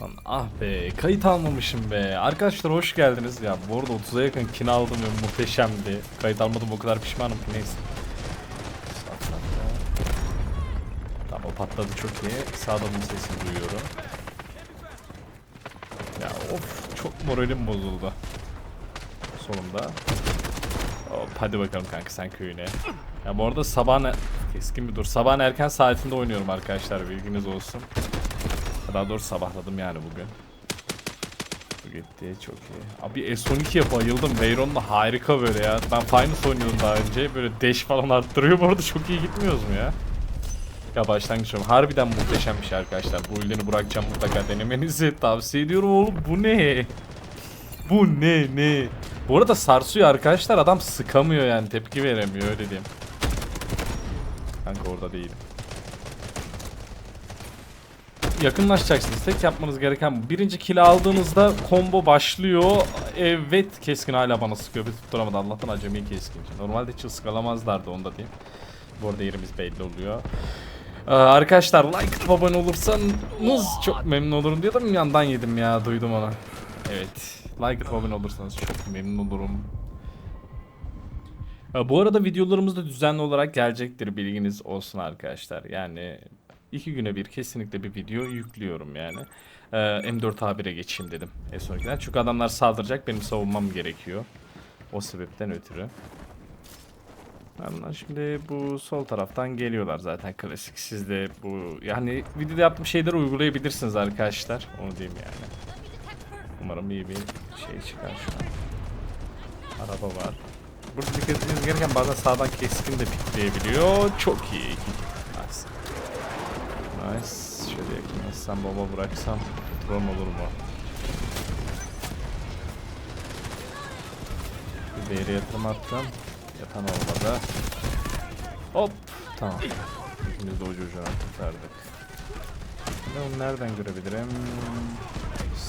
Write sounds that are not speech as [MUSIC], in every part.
Lan ah be kayıt almamışım be. Arkadaşlar hoş geldiniz. Ya bu arada 30'a yakın kin aldım ve muhteşemdi. Kayıt almadım o kadar pişmanım ki neyse. Tamam o patladı çok iyi. Sağda bunun sesini duyuyorum. Ya of çok moralim bozuldu. Sonunda. Hop, hadi bakalım kanka sen köyüne. Ya bu arada sabahın e- keskin bir dur. Sabahın erken saatinde oynuyorum arkadaşlar bilginiz olsun. Daha doğrusu sabahladım yani bugün. Bu gitti çok iyi. Abi S12'ye bayıldım. Veyron'la harika böyle ya. Ben Finals oynuyordum daha önce. Böyle dash falan arttırıyor. Bu arada çok iyi gitmiyoruz mu ya? Ya başlangıç oyunu. Harbiden muhteşem bir şey arkadaşlar. Bu ürünü bırakacağım mutlaka denemenizi tavsiye ediyorum oğlum. Bu ne? Bu ne ne? Bu arada sarsıyor arkadaşlar. Adam sıkamıyor yani. Tepki veremiyor öyle diyeyim. Kanka orada değilim. Yakınlaşacaksınız. Tek yapmanız gereken bu. Birinci kill aldığınızda combo başlıyor. Evet keskin hala bana sıkıyor. Bir tutturamadı. Allah'tan acemi keskin. Normalde hiç ıskalamazlardı onu da diyeyim. Bu arada yerimiz belli oluyor. Ee, arkadaşlar like abone olursanız çok memnun olurum diyordum yandan yedim ya duydum onu. Evet like abone olursanız çok memnun olurum. Ee, Bu arada videolarımız da düzenli olarak gelecektir bilginiz olsun arkadaşlar. Yani iki güne bir kesinlikle bir video yüklüyorum yani. Ee, M4A1'e geçeyim dedim S12'den. Çünkü adamlar saldıracak benim savunmam gerekiyor. O sebepten ötürü. Adamlar şimdi bu sol taraftan geliyorlar zaten klasik. Siz de bu yani videoda yaptığım şeyleri uygulayabilirsiniz arkadaşlar. Onu diyeyim yani. Umarım iyi bir şey çıkar şu an. Araba var. Burada dikkat etmeniz gereken bazen sağdan keskin de pikleyebiliyor. Çok iyi. Nice. Şöyle yakınlaşsam bomba bıraksam drone olur mu? Bir değeri yatırım attım. Yatan olmadı. Hop. Tamam. İkimiz de ucu ucuna kurtardık. Ben onu nereden görebilirim?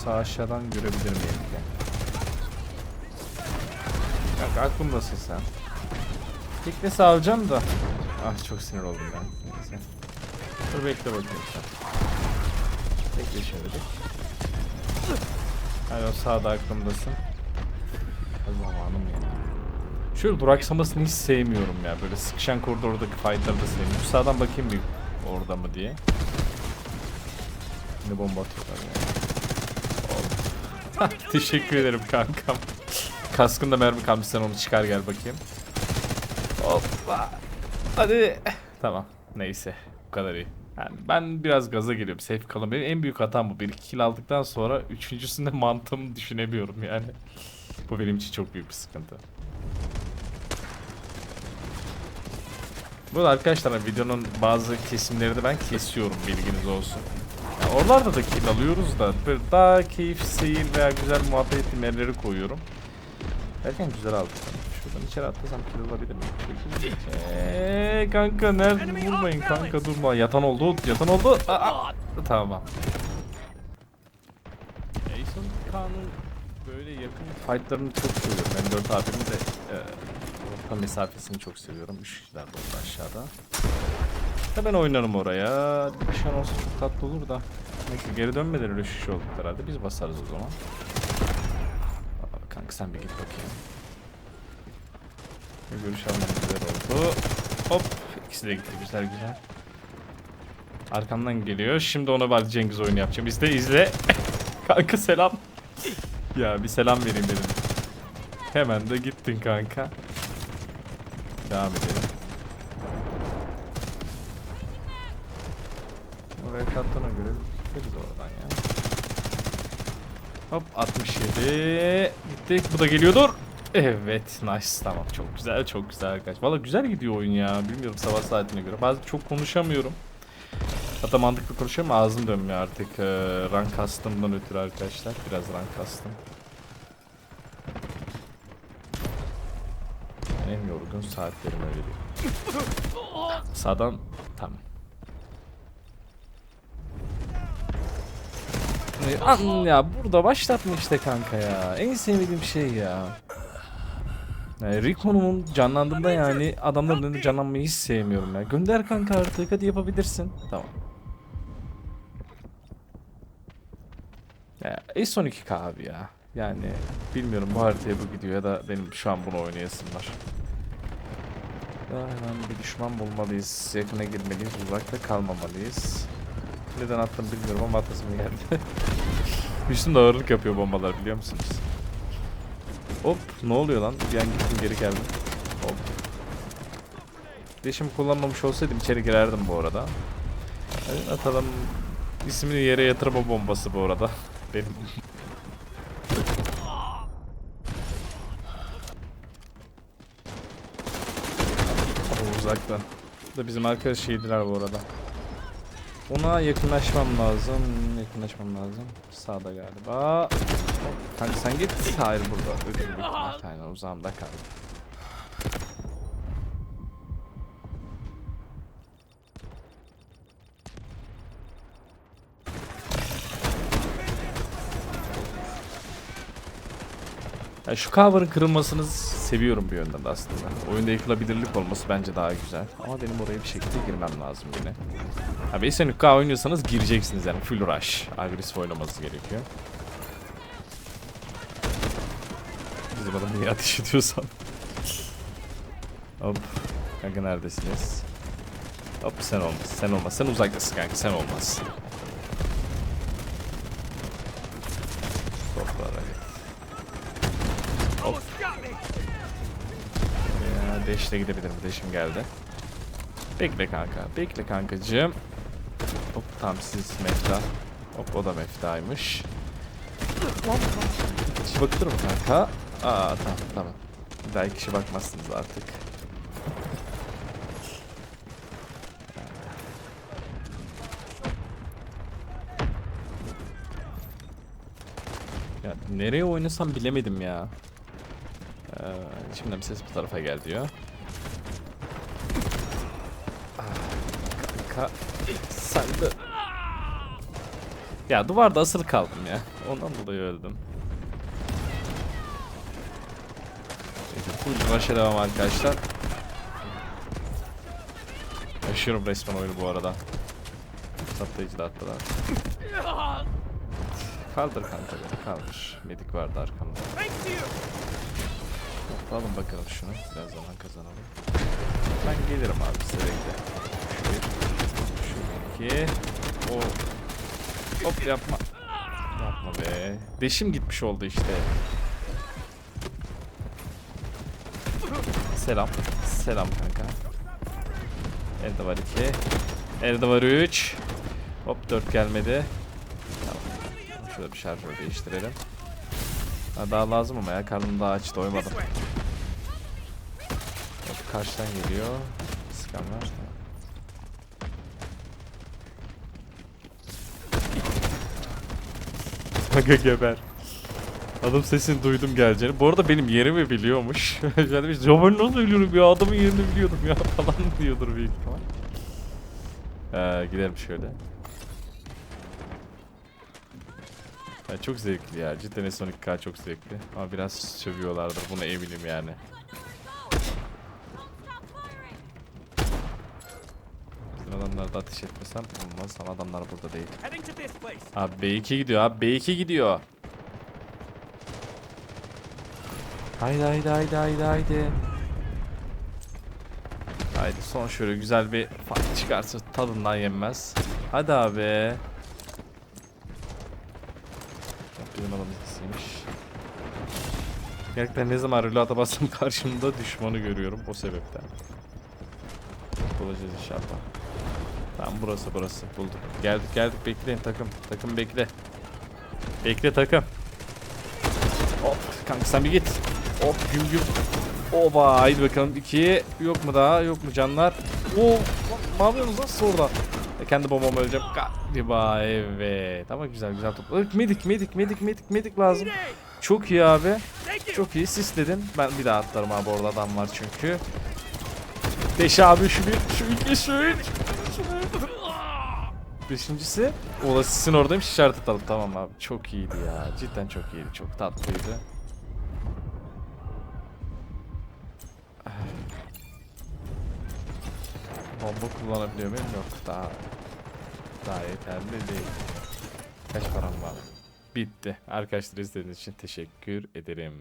Sağ aşağıdan görebilir miyim? Kanka aklımdasın sen. Teknesi alacağım da. Ah çok sinir oldum ben. Neyse. Dur bekle bakayım sen. Bekle şimdilik. Hayır o sağda aklımdasın. Zamanım ya. Şöyle duraksamasını hiç sevmiyorum ya. Böyle sıkışan koridordaki fightları da sevmiyorum. Sağdan bakayım bir orada mı diye. Ne bomba atıyorlar ya. [LAUGHS] Teşekkür ederim kankam. Kaskında mermi kalmış sen onu çıkar gel bakayım. Hoppa. Hadi. Tamam. Neyse. Bu kadar iyi. Yani ben biraz gaza geliyorum. Safe kalın. Benim en büyük hatam bu. Bir iki kill aldıktan sonra üçüncüsünde [LAUGHS] mantığımı düşünemiyorum yani. bu benim için çok büyük bir sıkıntı. Bu arkadaşlar videonun bazı kesimleri de ben kesiyorum bilginiz olsun. Yani oralarda da kill alıyoruz da böyle daha keyif, seyir veya güzel muhabbet ettiğim koyuyorum. Derken güzel aldık. Şuradan içeri atlasam kill alabilir miyim? Eee kanka nerede vurmayın kanka durma. Yatan oldu, yatan oldu. Aa, tamam. Jason Kaan'ın böyle yakın fightlarını çok seviyorum. Ben 4 abinin de e, orta mesafesini çok seviyorum. 3 kişiler de orada aşağıda. Ya ben oynarım oraya. Bir şan olsa çok tatlı olur da. Neyse geri dönmeden öyle şiş olduk herhalde. Biz basarız o zaman. Aa, Kanka sen bir git bakayım. Görüş almam güzel oldu. Hop. ikisi de gitti güzel güzel. Arkamdan geliyor. Şimdi ona bari Cengiz oyunu yapacağım. İzle izle. [LAUGHS] kanka selam. ya bir selam vereyim dedim. Hemen de gittin kanka. Devam edelim. Oraya kattığına göre gideriz oradan ya. Hop 67. Gittik. Bu da geliyordur. Evet nice tamam çok güzel çok güzel arkadaş. Valla güzel gidiyor oyun ya. Bilmiyorum sabah saatine göre. Bazen çok konuşamıyorum. Hatta mantıklı konuşuyorum ağzım dönmüyor artık. Ee, rank kastımdan ötürü arkadaşlar. Biraz rank kastım. En yorgun saatlerim öyle değil. Sağdan tamam. An ya burada başlatma işte kanka ya. En sevmediğim şey ya. Yani Rico'nun canlandığında yani adamların önünde canlanmayı hiç sevmiyorum ya. Gönder kanka artık hadi yapabilirsin. Tamam. Ya S12K abi ya. Yani bilmiyorum bu haritaya bu gidiyor ya da benim şu an bunu oynayasım var. Hemen bir düşman bulmalıyız. Yakına girmeliyiz. Uzakta kalmamalıyız. Neden attım bilmiyorum ama atlasım geldi. [LAUGHS] Üstümde ağırlık yapıyor bombalar biliyor musunuz? Hop ne oluyor lan? Bir an gittim geri geldim. Hop. Deşim kullanmamış olsaydım içeri girerdim bu arada. Hadi atalım. İsmini yere yatırma bombası bu arada. [LAUGHS] Benim. O uzaktan. Da bizim arkadaş şeydiler bu arada. Ona yakınlaşmam lazım. Yakınlaşmam lazım. Sağda galiba. Kanka sen git. Hayır burada. Büyük ihtimal. Aynen uzağımda kaldı. Ya şu cover'ın kırılmasını seviyorum bir yönden de aslında. Oyunda yıkılabilirlik olması bence daha güzel. Ama benim oraya bir şekilde girmem lazım yine. Abi SNK oynuyorsanız gireceksiniz yani full rush. Agresif oynaması gerekiyor. Bizim adam niye ateş ediyorsan. Hop. Kanka neredesiniz? Hop sen olmaz. Sen olmaz. Sen uzaktasın kanka. Sen olmaz. Toplara. Hop. Ya deşle gidebilirim. Deşim geldi. Bekle kanka. Bekle kankacığım. Hop tam siz mefta. Hop o da meftaymış. Kişi bakılır mı kanka? Aa tamam tamam. Bir daha kişi bakmazsınız artık. Ya nereye oynasam bilemedim ya. Ee, şimdi bir ses bu tarafa gel diyor. Ah, de... Ya duvarda asılı kaldım ya. Ondan dolayı öldüm. Neyse full rush'a devam arkadaşlar. Yaşıyorum resmen oyunu bu arada. Saplayıcı da attılar. Kaldır kanka beni kaldır. Medik vardı arkamda. Alalım bakalım şunu. Biraz zaman kazanalım. Ben gelirim abi size bekle. Şu. O. Hop yapma. Yapma be. Deşim gitmiş oldu işte. Selam. Selam kanka. Elde var iki. Elde var üç. Hop dört gelmedi. Tamam. Şurada bir şarjör değiştirelim. Ha, daha lazım ama ya karnım daha aç doymadım. Hop karşıdan geliyor. Sıkan var. Kanka geber. Adam sesini duydum geleceğini. Bu arada benim yerimi biliyormuş. [LAUGHS] yani ya ben nasıl biliyorum ya adamın yerini biliyordum ya [LAUGHS] falan diyordur büyük ihtimal. Ee, gidelim şöyle. Ya çok zevkli ya. Cidden Sonic K çok zevkli. Ama biraz sövüyorlardır buna eminim yani. Bizim adamlar da ateş etmesem olmaz ama adamlar burada değil. Abi B2 gidiyor abi B2 gidiyor. Haydi haydi haydi haydi haydi. Haydi son şöyle güzel bir fight çıkarsa tadından yenmez. Hadi abi. Bizim adamın ikisiymiş. Gerçekten ne zaman reload'a bassam [LAUGHS] karşımda düşmanı görüyorum o sebepten. Bulacağız inşallah. Tamam burası burası bulduk. Geldik geldik bekleyin takım. Takım bekle. Bekle takım. Hop kanka sen bir git. Hop güm güm. Oba haydi bakalım iki. Yok mu daha yok mu canlar? Oo ne yapıyorsunuz lan orada? E, kendi bombamı öleceğim. Galiba evet. Ama güzel güzel top. Iı, Medik medik medik medik medik lazım. Çok iyi abi. Çok iyi sisledin. Ben bir daha atlarım abi orada adam var çünkü. Beş abi şu bir, şu iki, şu üç. Beşincisi. Ola sizin oradaymış işaret atalım tamam abi. Çok iyiydi ya. Cidden çok iyiydi. Çok tatlıydı. Bomba kullanabiliyor muyum? Yok daha daha yeterli değil. Kaç param var? bitti. Arkadaşlar izlediğiniz için teşekkür ederim.